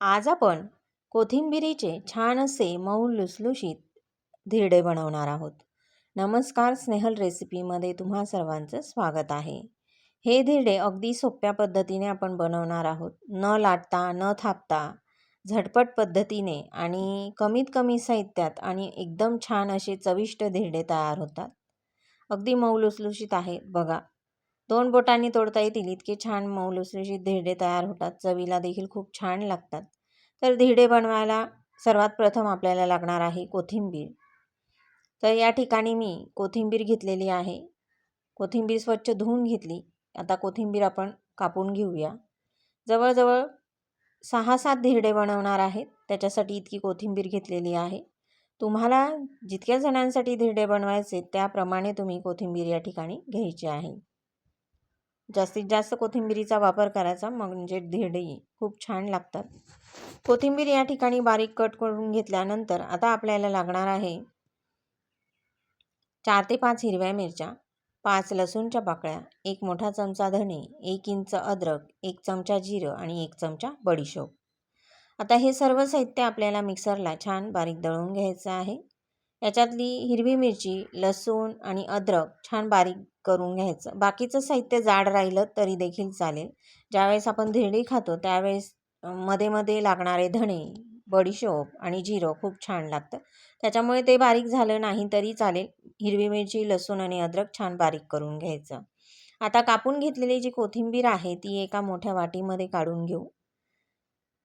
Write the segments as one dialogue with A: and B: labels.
A: आज आपण कोथिंबिरीचे छान असे मऊ लुसलुशीत धिरडे बनवणार आहोत. नमस्कार स्नेहल रेसिपीमध्ये तुम्हा सर्वांचं स्वागत आहे. हे धिरडे अगदी सोप्या पद्धतीने आपण बनवणार आहोत. न लाटता न थापता झटपट पद्धतीने आणि कमीत कमी साहित्यात आणि एकदम छान असे चविष्ट धिरडे तयार होतात. अगदी मऊ लुसलुशीत आहेत. बघा दोन बोटांनी तोडता येतील इतके छान मऊ लुसलुशीत धिरडे तयार होतात. चवीला देखील खूप छान लागतात. तर धिरडे बनवायला सर्वात प्रथम आपल्याला लागणार आहे कोथिंबीर. तर या ठिकाणी मी कोथिंबीर घेतलेली आहे. कोथिंबीर स्वच्छ धुवून घेतली. आता कोथिंबीर आपण कापून घेऊया. जवळजवळ सहा सात धिरडे बनवणार आहेत. त्याच्यासाठी इतकी कोथिंबीर घेतलेली आहे. तुम्हाला जितक्या जणांसाठी धिरडे बनवायचे त्याप्रमाणे तुम्ही कोथिंबीर या ठिकाणी घ्यायची आहे. जास्तीत जास्त कोथिंबिरीचा वापर करायचा म्हणजे धिरडी खूप छान लागतात. कोथिंबीर या ठिकाणी बारीक कट करून घेतल्यानंतर आता आपल्याला लागणार आहे चार ते पाच हिरव्या मिरच्या पाच लसूणच्या पाकळ्या एक मोठा चमचा धणे एक इंच अद्रक एक चमचा जिरं आणि एक चमचा बडीशोप. आता हे सर्व साहित्य आपल्याला मिक्सरला छान बारीक दळून घ्यायचं आहे. याच्यातली हिरवी मिरची लसूण आणि अद्रक छान बारीक करून घ्यायचं. बाकीचं साहित्य जाड राहिलं तरी देखील चालेल. ज्यावेळेस आपण धिरडी खातो त्यावेळेस मध्ये मध्ये लागणारे धणे बडीशोप आणि जिरं खूप छान लागतं. त्याच्यामुळे ते बारीक झालं नाही तरी चालेल. हिरवी मिरची लसूण आणि अद्रक छान बारीक करून घ्यायचं. आता कापून घेतलेली जी कोथिंबीर आहे ती एका मोठ्या वाटीमध्ये काढून घेऊ.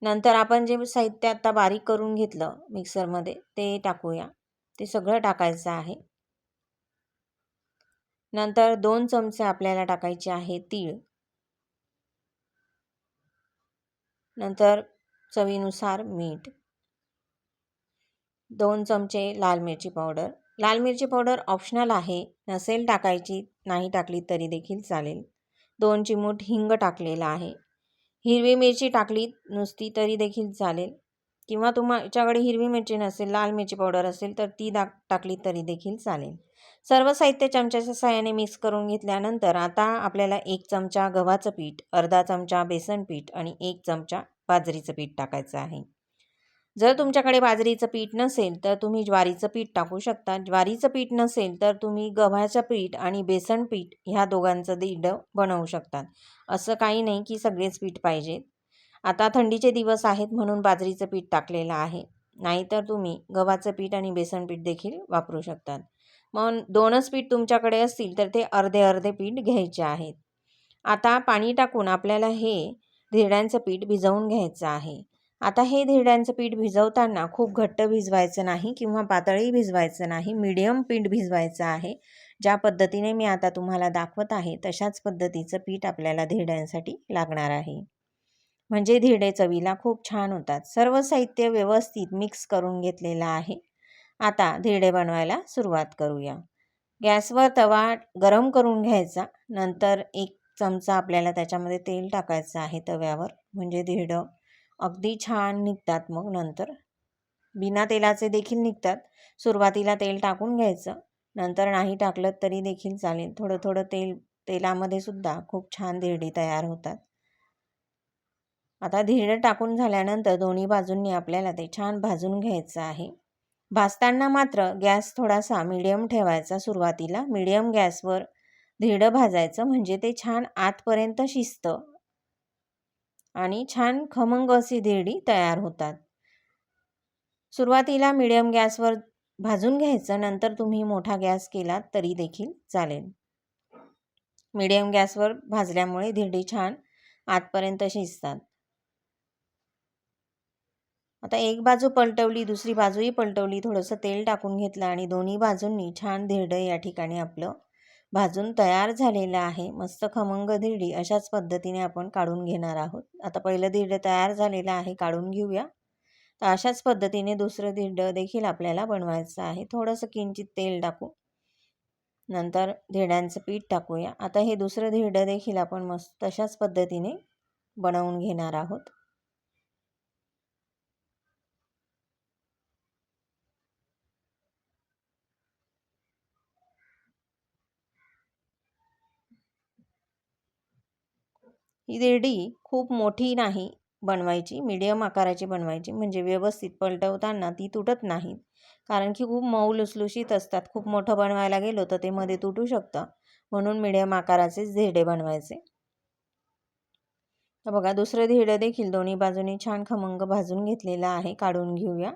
A: नंतर आपण जे साहित्य आता बारीक करून घेतलं मिक्सरमध्ये ते टाकूया. ते सगळं टाकायचं आहे. नंतर दोन चमचे आपल्याला टाकायचे आहे तीळ. नंतर चवीनुसार मीठ. दोन चमचे लाल मिरची पावडर. लाल मिरची पावडर ऑप्शनल आहे. नसेल टाकायची नाही टाकली तरी देखील चालेल. दोन चिमूट हिंग टाकलेला आहे. हिरवी मिरची टाकली नुसती तरी देखील चालेल. किंवा तुमच्याकडे हिरवी मिरची नसेल लाल मिरची पावडर असेल तर ती दाक टाकली तरी देखील चालेल. सर्व साहित्य चमच्याच्या सहाय्याने मिक्स करून घेतल्यानंतर आता आपल्याला एक चमचा गव्हाचं पीठ अर्धा चमचा बेसन पीठ आणि एक चमचा बाजरीचं पीठ टाकायचं आहे. जर तुमच्याकडे बाजरीचं पीठ नसेल तर तुम्ही ज्वारीचं पीठ टाकू शकता. ज्वारीचं पीठ नसेल तर तुम्ही गव्हाचं पीठ आणि बेसन पीठ ह्या दोघांचं दीड बनवू शकतात. असं काही नाही की सगळेच पीठ पाहिजेत आता थंडीचे दिवस आहेत म्हणून बाजरीचं पीठ टाकलेलं आहे. नाहीतर तुम्ही गव्हाचं पीठ आणि बेसन पीठ देखील वापरू शकतात. मग दोनच पीठ तुमच्याकडे असतील तर ते अर्धे अर्धे पीठ घ्यायचे आहेत. आता पाणी टाकून आपल्याला हे धिरड्यांचं पीठ भिजवून घ्यायचं आहे. आता हे धिरड्यांचं पीठ भिजवताना खूप घट्ट भिजवायचं नाही किंवा पातळी भिजवायचं नाही मीडियम पीठ भिजवायचं आहे. ज्या पद्धतीने मी आता तुम्हाला दाखवत आहे तशाच पद्धतीचं पीठ आपल्याला धिरड्यांसाठी लागणार आहे. म्हणजे धिरडे चवीला खूप छान होतात. सर्व साहित्य व्यवस्थित मिक्स करून घेतलेलं आहे. आता धिरडे बनवायला सुरुवात करूया. गॅसवर तवा गरम करून घ्यायचा. नंतर एक चमचा आपल्याला त्याच्यामध्ये तेल टाकायचं आहे तव्यावर. म्हणजे धिरडं अगदी छान निघतात मग नंतर. बिना तेलाचे देखील निघतात. सुरुवातीला तेल टाकून घ्यायचं. नंतर नाही टाकलं तरी देखील चालेल. थोडं थोडं तेल तेलामध्ये सुद्धा खूप छान धिरडी तयार होतात. आता धीरड टाकून झाल्यानंतर दोन्ही बाजूंनी आपल्याला ते छान भाजून घ्यायचं आहे. भाजताना मात्र गॅस थोडासा मिडियम ठेवायचा सुरुवातीला. मिडियम गॅसवर धिरडं भाजायचं म्हणजे ते छान आतपर्यंत शिजतं आणि छान खमंग अशी धिरडी तयार होतात. सुरुवातीला मिडियम गॅसवर भाजून घ्यायचं नंतर तुम्ही मोठा गॅस केलात तरी देखील चालेल. मिडियम गॅसवर भाजल्यामुळे धिरडी छान आतपर्यंत शिजतात. आता एक बाजू पलटवली दुसरी बाजूही पलटवली. थोडंसं तेल टाकून घेतलं आणि दोन्ही बाजूंनी छान धिरडं या ठिकाणी आपलं भाजून तयार झालेलं आहे. मस्त खमंग धिरडी अशाच पद्धतीने आपण काढून घेणार आहोत. आता पहिलं धिरडं तयार झालेलं आहे काढून घेऊया. तर अशाच पद्धतीने दुसरं धिरडं देखील आपल्याला बनवायचं आहे. थोडंसं किंचित तेल टाकू. नंतर धिरड्यांचं पीठ टाकूया. आता हे दुसरं धिरडं देखील आपण मस्त तशाच पद्धतीने बनवून घेणार आहोत. ही रेडी खूप मोठी नाही बनवायची मीडियम आकाराची बनवायची म्हणजे व्यवस्थित पलटवताना ती तुटत नाहीत कारण की खूप मऊ लुसलुशीत असतात. खूप मोठं बनवायला गेलो तर ते मध्ये तुटू शकतं. म्हणून मीडियम आकाराचे झेडे बनवायचे. तर बघा दुसरं धिडं देखील दोन्ही बाजूनी छान खमंग भाजून घेतलेला आहे. काढून घेऊया.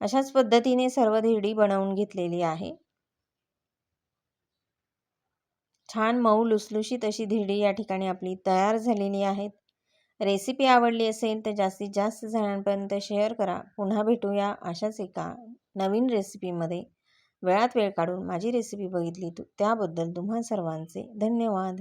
A: अशाच पद्धतीने सर्व धिडी बनवून घेतलेली आहे. छान मऊ लुसलुशीत अशी धिरडी या ठिकाणी आपली तयार झालेली आहेत. रेसिपी आवडली असेल तर जास्तीत जास्त जणांपर्यंत शेअर करा. पुन्हा भेटूया अशाच एका नवीन रेसिपीमध्ये. वेळात वेळ काढून माझी रेसिपी बघितली तू त्याबद्दल तुम्हा सर्वांचे धन्यवाद.